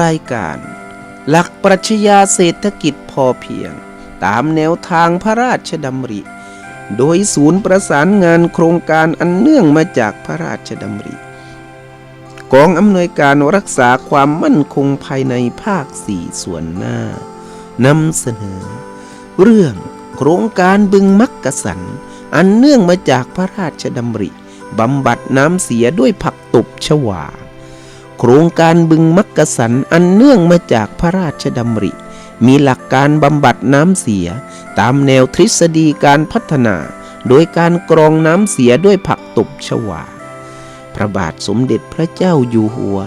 รายการ หลักปรัชญาเศรษฐกิจพอเพียง ตามแนวทางพระราชดำริ โดยศูนย์ประสานงานโครงการอันเนื่องมาจากพระราชดำริ กองอำนวยการรักษาความมั่นคงภายในภาคสี่ส่วนหน้านำเสนอ เรื่องโครงการบึงมักกะสัน อันเนื่องมาจากพระราชดำริบำบัดน้ำเสียด้วยผักตบชวา โครงการบึงมักกะสันอันเนื่องมาจากพระราชดำริ มีหลักการบำบัดน้ำเสีย ตามแนวทฤษฎีการพัฒนา โดยการกรองน้ำเสียด้วยผักตบชวา พระบาทสมเด็จพระเจ้าอยู่หัว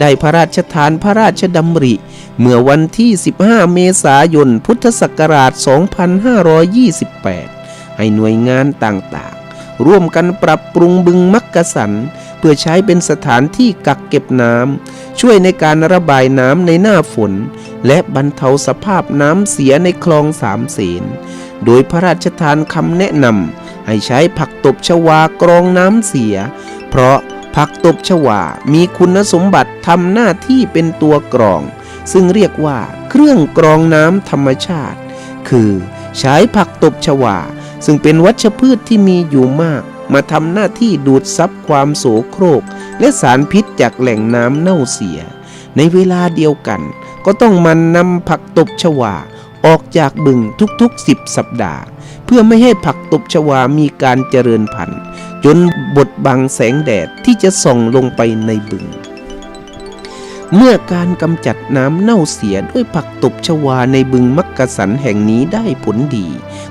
ได้พระราชทานพระราชดำริ เมื่อวันที่ 15 เมษายน พุทธศักราช 2528 ให้หน่วยงานต่างๆ ร่วมกันปรับปรุงบึงมักกะสัน พื่อใช้เป็นสถานที่กักเก็บน้ำช่วยในการระบายน้ำในหน้าฝน และบรรเทาสภาพน้ำเสียในคลองสามเสนโดยพระราชทานคำแนะนำให้ใช้ผักตบชวากรองน้ำเสีย เพราะผักตบชวา มีคุณสมบัติทำหน้าที่เป็นตัวกรอง ซึ่งเรียกว่าเครื่องกรองน้ำธรรมชาติ คือใช้ผักตบชวา ซึ่งเป็นวัชพืชที่มีอยู่มาก มาทำหน้าที่ดูดซับความโสโครก และสารพิษจากแหล่งน้ำเน่าเสีย ในเวลาเดียวกัน ก็ต้องมันนำผักตบชวาออกจากบึงทุกๆสิบสัปดาห์ เพื่อไม่ให้ผักตบชวามีการเจริญพันธุ์ จนบดบังแสงแดดที่จะส่องลงไปในบึง เมื่อการกำจัดน้ำเน่าเสียด้วยผักตบชวาในบึงมักกะสันแห่งนี้ได้ผลดี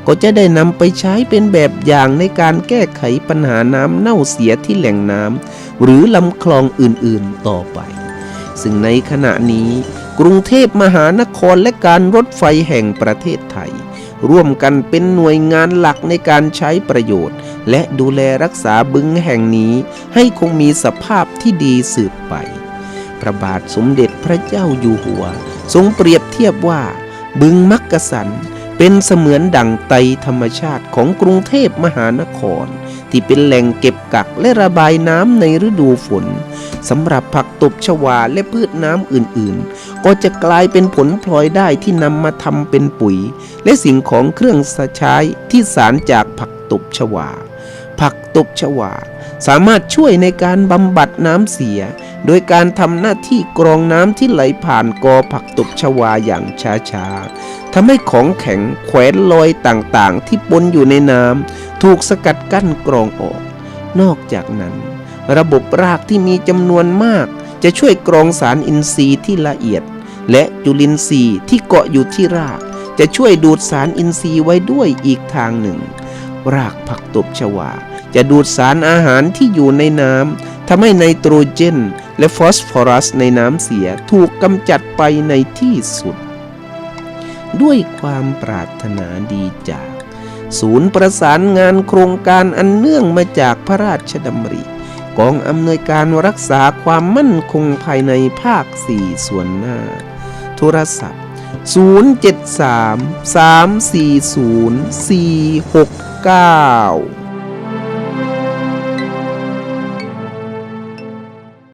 ก็จะได้นำไปใช้เป็นแบบอย่างในการแก้ไขปัญหาน้ำเน่าเสียที่แหล่งน้ำหรือลำคลองอื่นๆต่อไป ซึ่งในขณะนี้ กรุงเทพมหานครและการรถไฟแห่งประเทศไทย ร่วมกันเป็นหน่วยงานหลักในการใช้ประโยชน์ และดูแลรักษาบึงแห่งนี้ให้คงมีสภาพที่ดีสืบไป พระบาทสมเด็จพระเจ้าอยู่หัว ทรงเปรียบเทียบว่า บึงมักกะสันเป็นเสมือนดั่งไตธรรมชาติของกรุงเทพมหานคร ที่เป็นแหล่งเก็บกักและระบายน้ำในฤดูฝนสำหรับผักตบชวาและพืชน้ำอื่นๆ ก็จะกลายเป็นผลพลอยได้ที่นำมาทำเป็นปุ๋ย และสิ่งของเครื่องใช้ที่สารจากผักตบชวา ผักตบชวา สามารถช่วยในการบำบัดน้ำเสีย โดยการทำหน้าที่กรองน้ำที่ไหลผ่านกอผักตบชวาอย่างช้าๆทำให้ของแข็งแขวนลอยต่างๆ ที่ปนอยู่ในน้ำถูกสกัดกั้นกรองออก นอกจากนั้น ระบบรากที่มีจำนวนมาก จะช่วยกรองสารอินทรีย์ที่ละเอียด และจุลินทรีย์ที่เกาะอยู่ที่ราก จะช่วยดูดสารอินทรีย์ไว้ด้วยอีกทางหนึ่ง รากผักตบชวาจะดูดสารอาหารที่อยู่ในน้ำทำให้ไนโตรเจน และฟอสฟอรัสในน้ำเสียถูกกำจัดไปในที่สุด ด้วยความปรารถนาดีจาก ศูนย์ประสานงานโครงการอันเนื่องมาจากพระราชดำริ กองอำนวยการรักษาความมั่นคงภายในภาค 4 ส่วนหน้า โทรศัพท์ 073 340 469